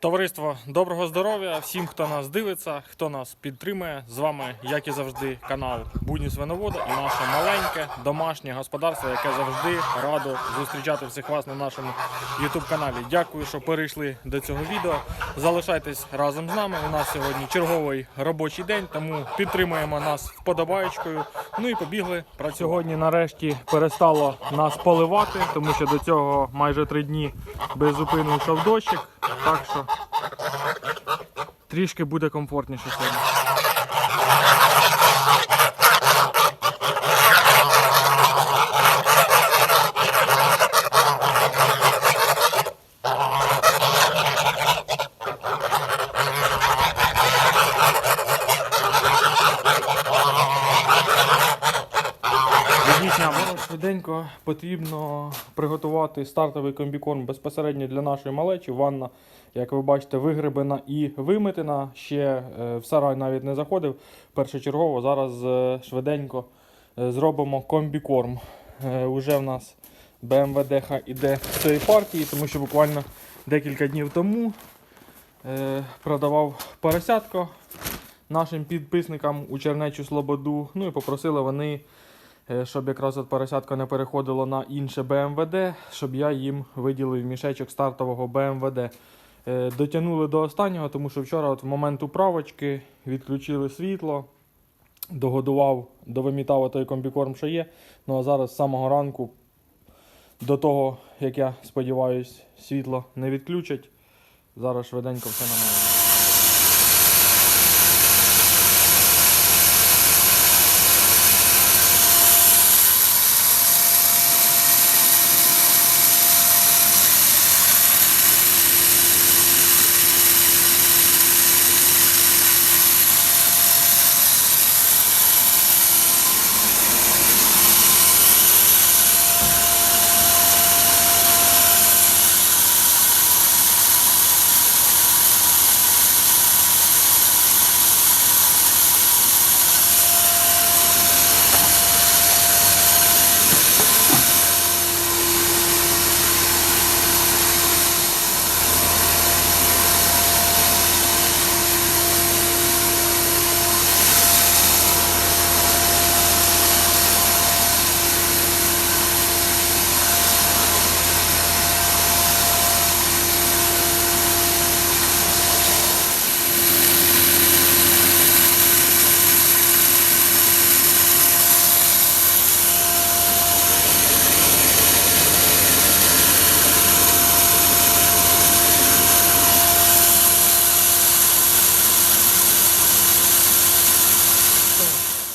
Товариство, доброго здоров'я всім, хто нас дивиться, хто нас підтримує. З вами, як і завжди, канал Будні Свиновода і наше маленьке домашнє господарство, яке завжди радо зустрічати всіх вас на нашому youtube каналі. Дякую, що перейшли до цього відео. Залишайтесь разом з нами. У нас сьогодні черговий робочий день, тому підтримуємо нас вподобаєчкою. Ну і побігли. Про сьогодні нарешті перестало нас поливати, тому що до цього майже три дні без зупину йшов дощик. Так що трішки буде комфортніше сьогодні. Швиденько потрібно приготувати стартовий комбікорм безпосередньо для нашої малечі. Ванна, як ви бачите, вигребена і виметена. Ще е, в сарай навіть не заходив. Першочергово зараз е, швиденько е, зробимо комбікорм. Уже в нас БМВДХ іде з цієї партії, тому що буквально декілька днів тому продавав поросятко нашим підписникам у Чернечу Слободу. Ну і попросили вони щоб якраз от поросятка не переходило на інше БМВД, щоб я їм виділив мішечок стартового БМВД. Е, Дотягнули до останнього, тому що вчора, от в момент управочки, відключили світло, догодував, довимітав той комбікорм, що є. Ну а зараз з самого ранку, до того, як я сподіваюся, світло не відключать. Зараз швиденько все намалюємо.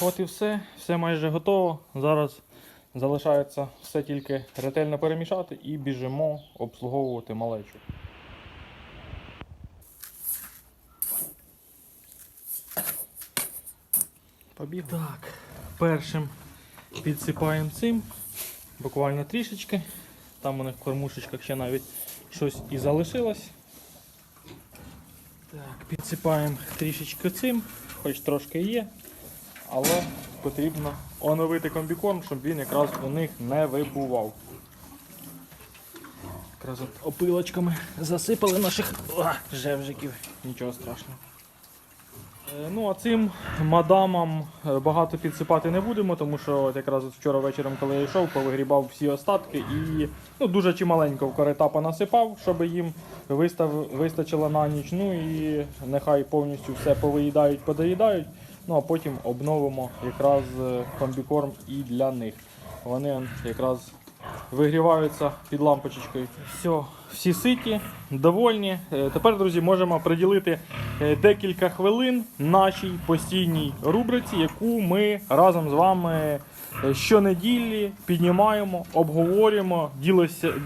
От і все, все майже готово. Зараз залишається все тільки ретельно перемішати і біжимо обслуговувати малечу. Побіг. Так, першим підсипаємо цим, буквально трішечки. Там у них в кормушечках ще навіть щось і залишилось. Так, підсипаємо трішечки цим, хоч трошки є, але потрібно оновити комбікорм, щоб він якраз у них не вибував. Якраз от опилочками засипали наших о, жевжиків. Нічого страшного. Е, Ну, а цим мадамам е, багато підсипати не будемо, тому що от якраз от вчора вечором, коли я йшов, повигрібав всі остатки і ну, дуже чималенько в корита понасипав, щоб їм вистав, вистачило на ніч. Ну і нехай повністю все повиїдають, подоїдають. Ну а потім обновимо якраз е, комбікорм і для них. Вони якраз вигріваються під лампочкою. Все, всі ситі, довольні. Е, Тепер, друзі, можемо приділити е, декілька хвилин нашій постійній рубриці, яку ми разом з вами щонеділі піднімаємо, обговорюємо,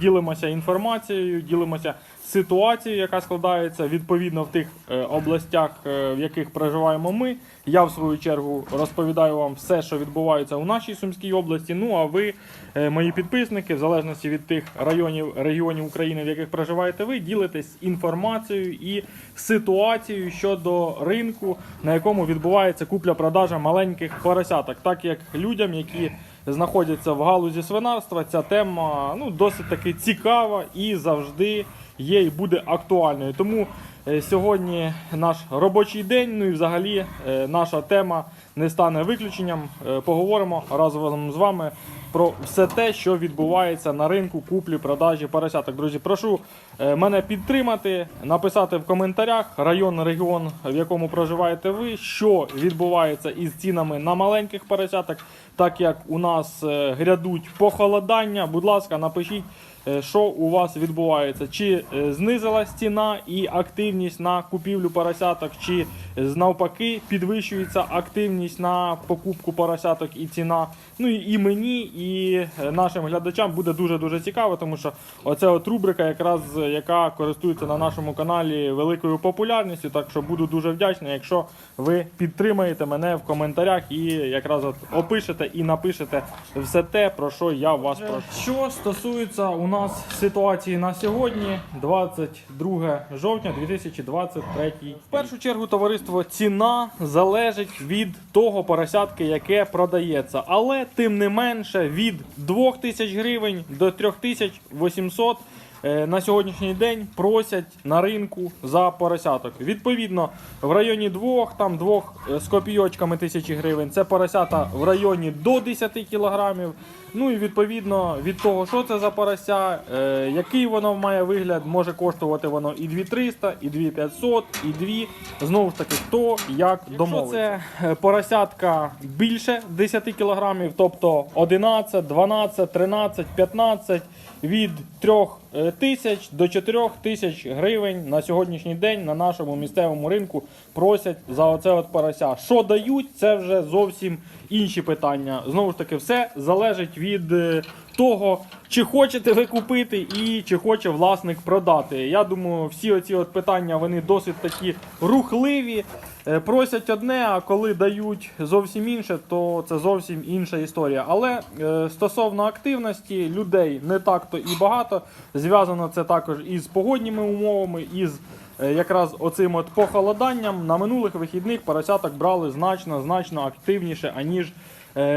ділимося інформацією, ділимося ситуацією, яка складається відповідно в тих е, областях, е, в яких проживаємо ми. Я в свою чергу розповідаю вам все, що відбувається у нашій Сумській області. Ну а ви, е, мої підписники, в залежності від тих районів регіонів України, в яких проживаєте ви, ділитесь інформацією і ситуацією щодо ринку, на якому відбувається купля-продажа маленьких поросяток, так як людям, які знаходяться в галузі свинарства, ця тема ну, досить таки цікава і завжди є і буде актуальною. Тому е, сьогодні наш робочий день, ну і взагалі е, наша тема не стане виключенням. Е, Поговоримо разом з вами про все те, що відбувається на ринку куплі-продажі поросяток. Друзі, прошу мене підтримати, написати в коментарях район, регіон, в якому проживаєте ви, що відбувається із цінами на маленьких поросяток, так як у нас е, грядуть похолодання. Будь ласка, напишіть. е, Що у вас відбувається? Чи е, знизилась ціна і активність на купівлю поросяток, чи навпаки підвищується активність на покупку поросяток і ціна? Ну і, мені, і нашим глядачам буде дуже дуже цікаво, тому що оце от рубрика, якраз яка користується на нашому каналі великою популярністю. Так що буду дуже вдячний, якщо ви підтримаєте мене в коментарях і якраз от опишете і напишете все те, про що я вас прошу. Що стосується у нас ситуації на сьогодні, 22 жовтня 2023. В першу чергу, товариство, ціна залежить від того поросятки, яке продається. Але тим не менше від 2000 гривень до 3800 е, на сьогоднішній день просять на ринку за поросяток. Відповідно, в районі двох, там двох е, з копійочками тисячі гривень. Це поросята в районі до 10 кілограмів. Ну і відповідно від того, що це за порося, е, який воно має вигляд, може коштувати воно і 2300, і 2500, і 2. Знову ж таки, хто як домовиться. Якщо це е, поросятка більше 10 кілограмів, тобто 11, 12, 13, 15, від 3 тисяч до 4 тисяч гривень на сьогоднішній день на нашому місцевому ринку просять за оце от порося. Що дають, це вже зовсім інші питання. Знову ж таки, все залежить від е, того, чи хочете ви купити і чи хоче власник продати. Я думаю, всі оці от питання вони досить такі рухливі. Е, Просять одне, а коли дають зовсім інше, то це зовсім інша історія. Але е, стосовно активності людей не так-то і багато. Зв'язано це також із погодніми умовами, із якраз оцим от похолоданням. На минулих вихідних поросяток брали значно значно активніше, аніж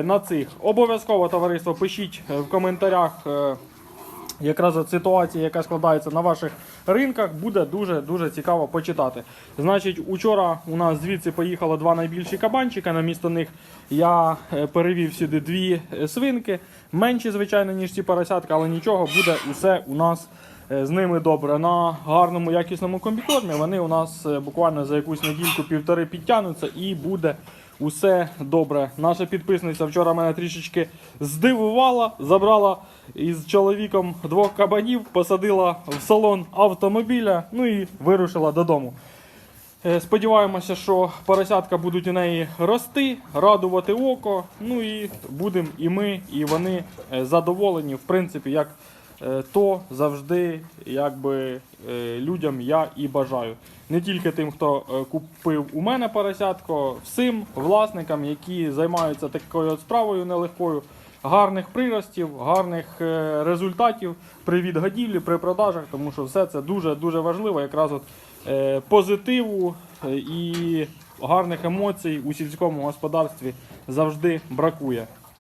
на цих. Обов'язково товариство пишіть е, в коментарях. е, Якраз ситуація, яка складається на ваших ринках, буде дуже дуже цікаво почитати. Значить, учора у нас звідси поїхало два найбільші кабанчика. На місто них я е, перевів сюди дві е, свинки, менші, звичайно, ніж ці поросятка, але нічого, буде усе у нас е, з ними добре. На гарному якісному комбікормі вони у нас е, буквально за якусь недільку півтори підтягнуться і буде усе добре. Наша підписниця вчора мене трішечки здивувала, забрала із чоловіком двох кабанів, посадила в салон автомобіля, ну і вирушила додому. Е, Сподіваємося, що поросятка будуть у неї рости, радувати око. Ну і будемо і ми, і вони е, задоволені, в принципі, як то завжди якби, е, людям я і бажаю. Не тільки тим, хто е, купив у мене поросятко, всім власникам, які займаються такою справою нелегкою. Гарних приростів, гарних е, результатів при відгодівлі, при продажах, тому що все це дуже дуже важливо. Якраз от е, позитиву е, і гарних емоцій у сільському господарстві завжди бракує.